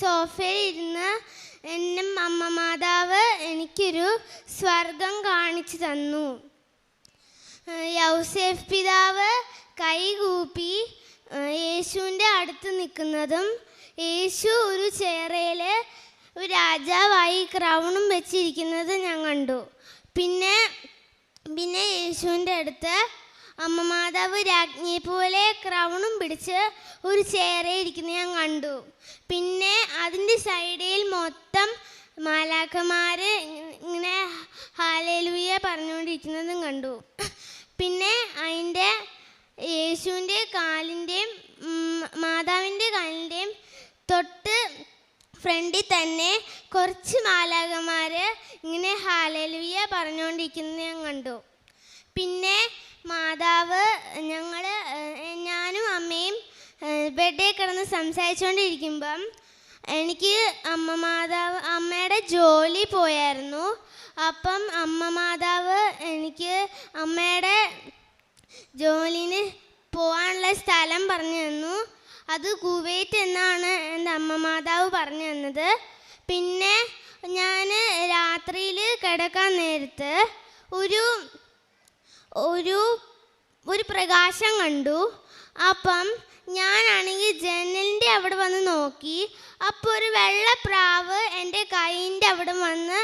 സോഫയിൽ ഇരുന്ന് എന്നെ അമ്മ മാതാവ് എനിക്കൊരു സ്വർഗം കാണിച്ചു തന്നു. യൗസേഫ് പിതാവ് കൈകൂപ്പി യേശുവിന്റെ അടുത്ത് നിൽക്കുന്നതും യേശു ഒരു ചേറയിൽ രാജാവായി ക്രൗണും വെച്ചിരിക്കുന്നത് ഞാൻ കണ്ടു. പിന്നെ പിന്നെ യേശുവിന്റെ അടുത്ത് അമ്മ മാതാവ് രാജ്ഞിയെ പോലെ ക്രൗണും പിടിച്ച് ഒരു ചേരയിരിക്കുന്നത് ഞാൻ കണ്ടു. പിന്നെ അതിന്റെ സൈഡിൽ മൊത്തം മാലാക്കന്മാർ ഇങ്ങനെ ഹാലേലുയ പറഞ്ഞുകൊണ്ടിരിക്കുന്നതും കണ്ടു. പിന്നെ അതിന്റെ യേശുവിന്റെ കാലിന്റെയും മാതാവിന്റെ കാലിന്റെയും തൊട്ട് ഫ്രണ്ടിൽ തന്നെ കുറച്ച് മാലാകന്മാർ ഇങ്ങനെ ഹാലലുയ പറഞ്ഞുകൊണ്ടിരിക്കുന്നത് ഞാൻ കണ്ടു. പിന്നെ സംസാരിച്ചുകൊണ്ടിരിക്കുമ്പം എനിക്ക് അമ്മ മാതാവ് അമ്മയുടെ ജോലി പോയായിരുന്നു. അപ്പം അമ്മ മാതാവ് എനിക്ക് അമ്മയുടെ ജോലിന് പോകാനുള്ള സ്ഥലം പറഞ്ഞു തന്നു. അത് കുവൈറ്റ് എന്നാണ് എന്റെ അമ്മ മാതാവ് പറഞ്ഞു തന്നത്. പിന്നെ ഞാൻ രാത്രിയിൽ കിടക്കാൻ നേരത്ത് ഒരു ഒരു ഒരു പ്രകാശം കണ്ടു. അപ്പം ഞാനാണെങ്കിൽ ജനലിന്റെ അവിടെ വന്ന് നോക്കി. അപ്പോൾ ഒരു വെള്ളപ്രാവ് എന്റെ കൈയിന്റെ അവിടെ വന്ന്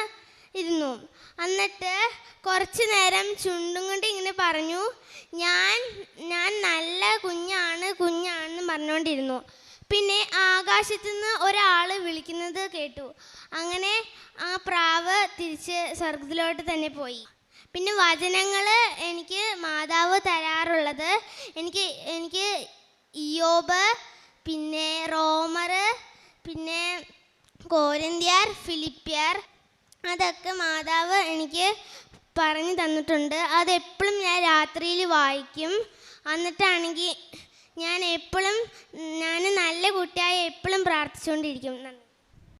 ഇരുന്നു. എന്നിട്ട് കുറച്ച് നേരം ചുണ്ടും കൊണ്ട് ഇങ്ങനെ പറഞ്ഞു ഞാൻ ഞാൻ നല്ല കുഞ്ഞാണ് കുഞ്ഞാണെന്ന് പറഞ്ഞുകൊണ്ടിരുന്നു. പിന്നെ ആകാശത്തു നിന്ന് ഒരാൾ വിളിക്കുന്നത് കേട്ടു. അങ്ങനെ ആ പ്രാവ് തിരിച്ച് സ്വർഗത്തിലോട്ട് തന്നെ പോയി. പിന്നെ വചനങ്ങൾ എനിക്ക് മാതാവ് തരാറുള്ളത്. എനിക്ക് എനിക്ക് ഇയോബ് പിന്നെ റോമർ പിന്നെ കോരിന്ത്യർ ഫിലിപ്പിയർ. അതൊക്കെ മാതാവ് എനിക്ക് പറഞ്ഞു തന്നിട്ടുണ്ട്. അതെപ്പോഴും ഞാൻ രാത്രിയിൽ വായിക്കും. എന്നിട്ടാണെങ്കിൽ ഞാൻ എപ്പോഴും ഞാൻ നല്ല കുട്ടിയായി എപ്പോഴും പ്രാർത്ഥിച്ചുകൊണ്ടിരിക്കും. നന്ദി.